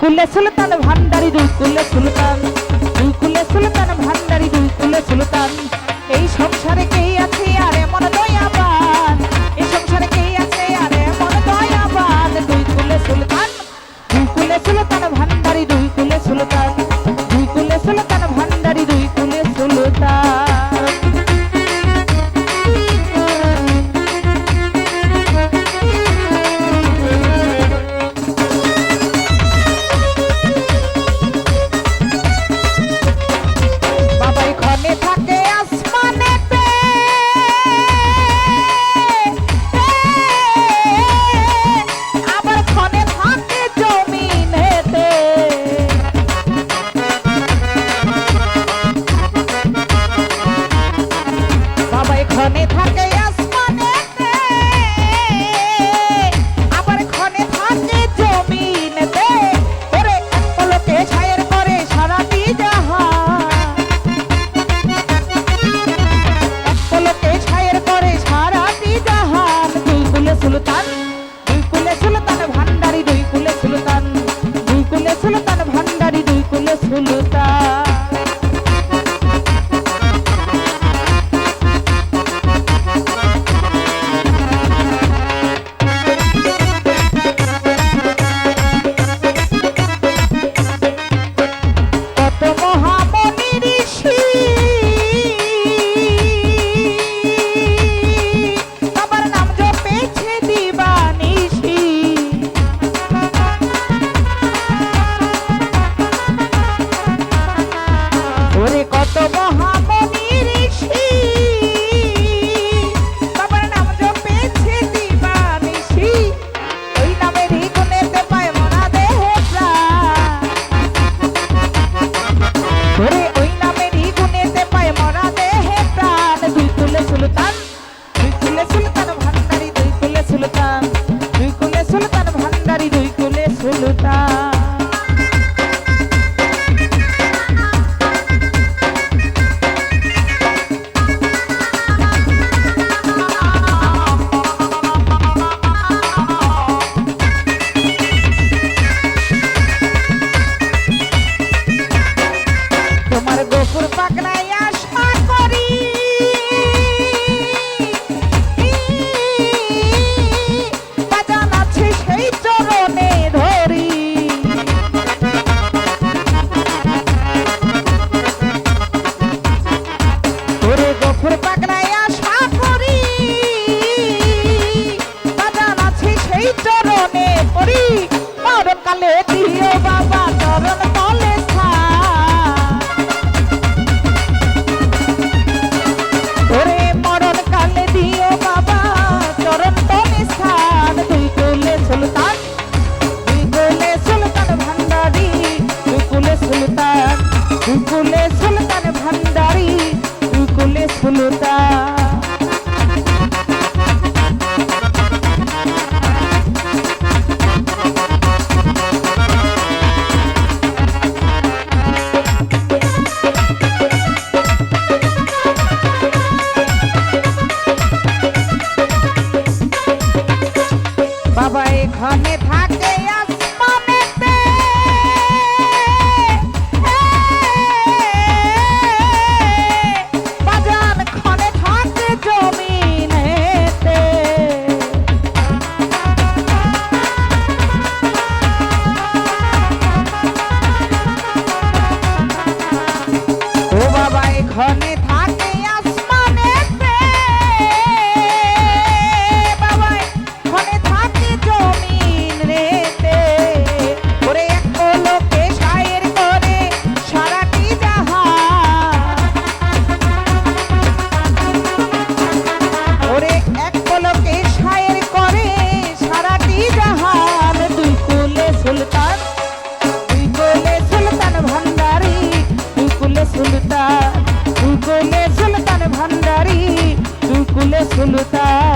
কুলে সুলতান, ভান্ডারি দুই কুলে সুলতান। দুই কুলে সুলতান, ভান্ডারি দুই কুলে সুলতান। এই সংসারে কে কুলে সুলতান ভান্ডারি কুলে সুলতান ঘনে থাক। começo lutar